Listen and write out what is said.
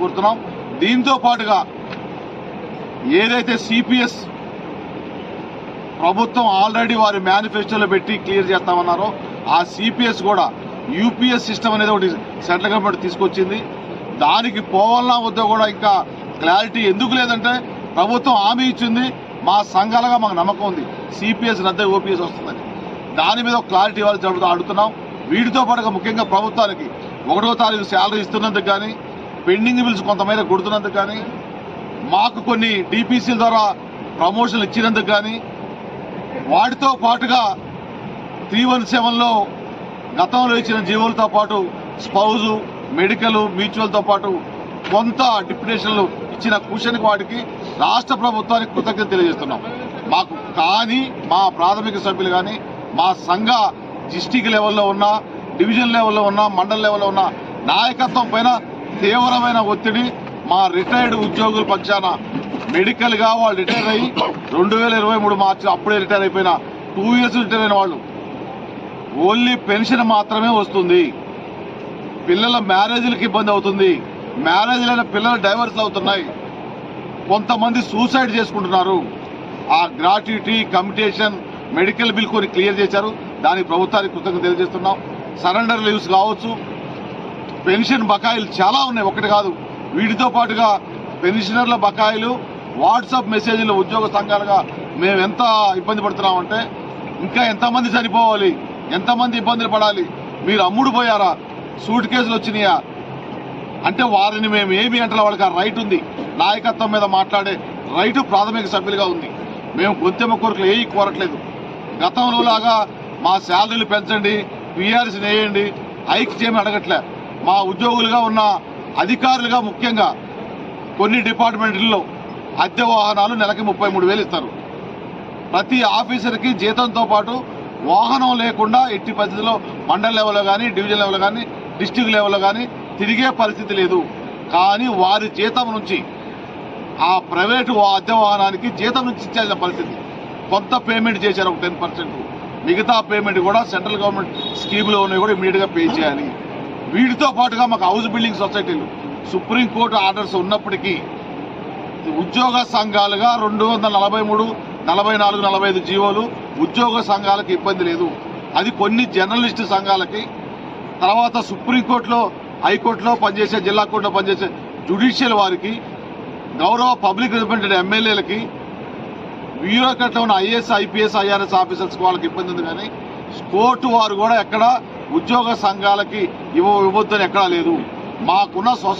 కోరుతున్నాం. దీంతో పాటుగా ఏదైతే సిపిఎస్ ప్రభుత్వం ఆల్రెడీ వారి మేనిఫెస్టోలో పెట్టి క్లియర్ చేస్తామన్నారో ఆ సిపిఎస్ కూడా యూపీఎస్ సిస్టమ్ అనేది ఒకటి సెంట్రల్ గవర్నమెంట్ తీసుకొచ్చింది. దానికి పోవాలన్నా వద్దో కూడా ఇంకా క్లారిటీ ఎందుకు లేదంటే ప్రభుత్వం హామీ ఇచ్చింది. మా సంఘాలుగా మాకు నమ్మకం ఉంది. సిపిఎస్ రద్ద ఓపీఎస్ వస్తుందని. దాని మీద ఒక క్లారిటీ ఇవ్వాలి జరుగుతూ అడుగుతున్నాం. వీటితో పాటుగా ముఖ్యంగా ప్రభుత్వానికి ఒకటో తారీఖు శాలరీ ఇస్తున్నందుకు కానీ పెండింగ్ బిల్స్ కొంతమేర కొడుతున్నందుకు కానీ మాకు కొన్ని డిపిసిల ద్వారా ప్రమోషన్లు ఇచ్చినందుకు కానీ వాటితో పాటుగా త్రీ వన్ సెవెన్లో గతంలో ఇచ్చిన జీవోలతో పాటు స్పౌజు మెడికల్ మ్యూచువల్తో పాటు కొంత డిప్యుటేషన్లు ఇచ్చిన కుషన్కి వాటికి రాష్ట్ర ప్రభుత్వానికి కృతజ్ఞత తెలియజేస్తున్నాం. మాకు కానీ మా ప్రాథమిక సభ్యులు కానీ మా సంఘ డిస్టిక్ లెవెల్లో ఉన్న డివిజన్ లెవెల్లో ఉన్న మండల లెవెల్లో ఉన్న నాయకత్వం పైన తీవ్రమైన ఒత్తిడి మా రిటైర్డ్ ఉద్యోగుల పక్షాన. మెడికల్గా వాళ్ళు రిటైర్ అయ్యి రెండు వేల ఇరవై మూడు మార్చి అప్పుడే రిటైర్ అయిపోయిన టూ ఇయర్స్ రిటైర్ అయిన వాళ్ళు. ఓన్లీ పెన్షన్ మాత్రమే వస్తుంది. పిల్లల మ్యారేజ్లకు ఇబ్బంది అవుతుంది. మ్యారేజ్లైన పిల్లలు డైవర్స్ అవుతున్నాయి. కొంతమంది సూసైడ్ చేసుకుంటున్నారు. ఆ గ్రాట్యుటీ కమిటేషన్ మెడికల్ బిల్ కొన్ని క్లియర్ చేశారు. దానికి ప్రభుత్వానికి కృతజ్ఞత తెలియజేస్తున్నాం. సరెండర్ లీవ్స్ కావచ్చు. పెన్షన్ బకాయిలు చాలా ఉన్నాయి. ఒకటి కాదు. వీటితో పాటుగా పెన్షనర్ల బకాయిలు వాట్సాప్ మెసేజ్లు ఉద్యోగ సంఘాలుగా మేము ఎంత ఇబ్బంది పడుతున్నామంటే ఇంకా ఎంతమంది చనిపోవాలి ఎంతమంది ఇబ్బందులు పడాలి? మీరు అమ్ముడు పోయారా? సూట్ కేసులు వచ్చినాయా? అంటే వారిని మేము ఏమి అంటే వాళ్ళకి ఆ రైట్ ఉంది. నాయకత్వం మీద మాట్లాడే రైటు ప్రాథమిక సభ్యులుగా ఉంది. మేము గొంతెమ్మ కోరికలు ఏవి కోరట్లేదు. గతంలో లాగా మా శాలరీలు పెంచండి పిఆర్సీ వేయండి హైక్ చేయమని అడగట్లే. మా ఉద్యోగులుగా ఉన్న అధికారులుగా ముఖ్యంగా కొన్ని డిపార్ట్మెంట్లలో అద్దె వాహనాలు నెలకి ముప్పై మూడు వేలు ఇస్తారు. ప్రతి ఆఫీసర్కి జీతంతో పాటు వాహనం లేకుండా ఎట్టి పరిస్థితిలో మండల్ లెవెల్లో కానీ డివిజన్ లెవెల్లో కానీ డిస్టిక్ లెవెల్లో కానీ తిరిగే పరిస్థితి లేదు. కానీ వారి జీతం నుంచి ఆ ప్రైవేటు అద్దె వాహనానికి జీతం నుంచి ఇచ్చేసిన పరిస్థితి. కొంత పేమెంట్ చేశారు ఒక టెన్ పర్సెంట్. మిగతా పేమెంట్ కూడా సెంట్రల్ గవర్నమెంట్ స్కీమ్లో ఉన్నవి కూడా ఇమీడియట్గా పే చేయాలి. వీటితో పాటుగా మాకు హౌస్ బిల్డింగ్ సొసైటీలు సుప్రీంకోర్టు ఆర్డర్స్ ఉన్నప్పటికీ ఉద్యోగ సంఘాలుగా రెండు వందల నలభై మూడు నలభై నాలుగు నలభై ఐదు జీవోలు ఉద్యోగ సంఘాలకు ఇబ్బంది లేదు. అది కొన్ని జర్నలిస్టు సంఘాలకి తర్వాత సుప్రీంకోర్టులో హైకోర్టులో పనిచేసే జిల్లా కోర్టులో పనిచేసే జ్యుడిషియల్ వారికి గౌరవ పబ్లిక్ రిప్రజెంటేటివ్ ఎమ్మెల్యేలకి బ్యూరోక్రాట్లో ఉన్న ఐఏఎస్ ఐపీఎస్ ఐఆర్ఎస్ ఆఫీసర్స్ వాళ్ళకి ఇబ్బంది ఉంది కానీ కోర్టు వారు కూడా ఎక్కడ ఉద్యోగ సంఘాలకి ఇవ్వ ఇవ్వద్దని ఎక్కడా లేదు. మాకున్న సొసైటీ